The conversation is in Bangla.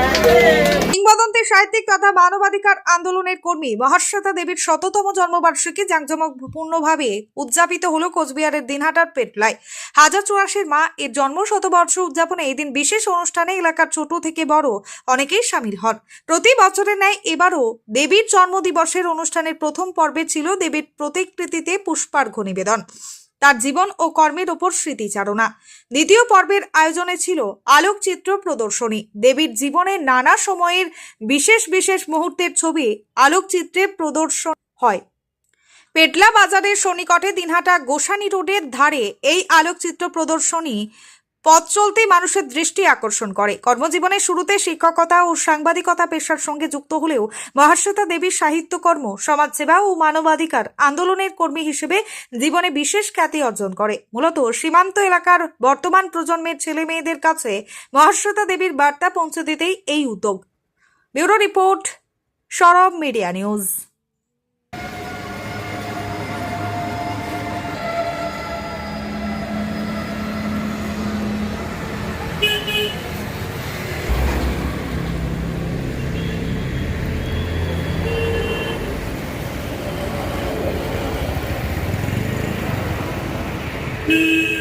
সমাজসেবী সাহিত্যিক তথা মানবাধিকার আন্দোলনের কর্মী মহাশ্বেতা দেবীর শততম জন্মবার্ষিকী জাঁকজমকপূর্ণভাবে উদযাপিত হলো কোচবিহারের দিনহাটার পেটলায়। হাজার চুরাশির মা এর জন্ম শতবর্ষ উদযাপনে এই দিন বিশেষ অনুষ্ঠানে এলাকার ছোট থেকে বড় অনেকেই সামিল হন। প্রতি বছরের ন্যায় এবারও দেবীর জন্মদিবসের অনুষ্ঠানের প্রথম পর্বে ছিল দেবীর প্রতিকৃতিতে পুষ্পার্ঘ্য নিবেদন। তার জীবন ও কর্মের ওপর স্মৃতিচারণা। দ্বিতীয় পর্বের আয়োজনে ছিল আলোকচিত্র প্রদর্শনী। দেবীর জীবনের নানা সময়ের বিশেষ বিশেষ মুহূর্তের ছবি আলোকচিত্রে প্রদর্শন হয়। পেটলা বাজারের সনিকটে দিনহাটা গোসানি রোডের ধারে এই আলোকচিত্র প্রদর্শনী পথ চলতেই মানুষের দৃষ্টি আকর্ষণ করে। কর্মজীবনের শুরুতে শিক্ষকতা ও সাংবাদিকতা পেশার সঙ্গে যুক্ত হলেও মহাশ্বেতা দেবীর সাহিত্যকর্ম, সমাজসেবা ও মানবাধিকার আন্দোলনের কর্মী হিসেবে জীবনে বিশেষ খ্যাতি অর্জন করে। মূলত সীমান্ত এলাকার বর্তমান প্রজন্মের ছেলে মেয়েদের কাছে মহাশ্বেতা দেবীর বার্তা পৌঁছে দিতেই এই উদ্যোগ। Bureau report, Sorob media news. Beep.